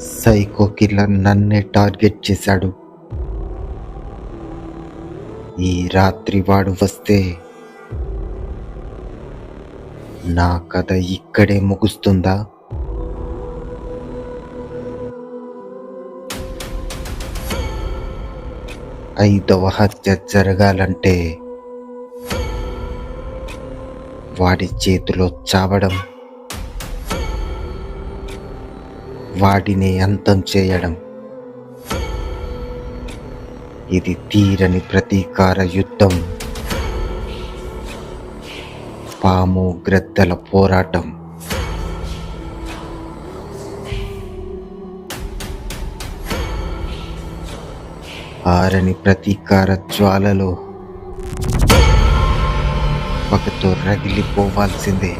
Psycho killer నన్నే target చేశాడు. ఈ రాత్రి వాడు వస్తే నా కథ ఇక్కడే ముగుస్తుందా? ఐదవ హత్య జరగాలంటే వాడి చేతిలో చావడం వాటిని అంతం చేయడం. ఇది తీరని ప్రతీకార యుద్ధం. పాము గ్రద్దల పోరాటం. ఆరని ప్రతీకార జ్వాలలో ఒకతో రగిలిపోవాల్సిందే.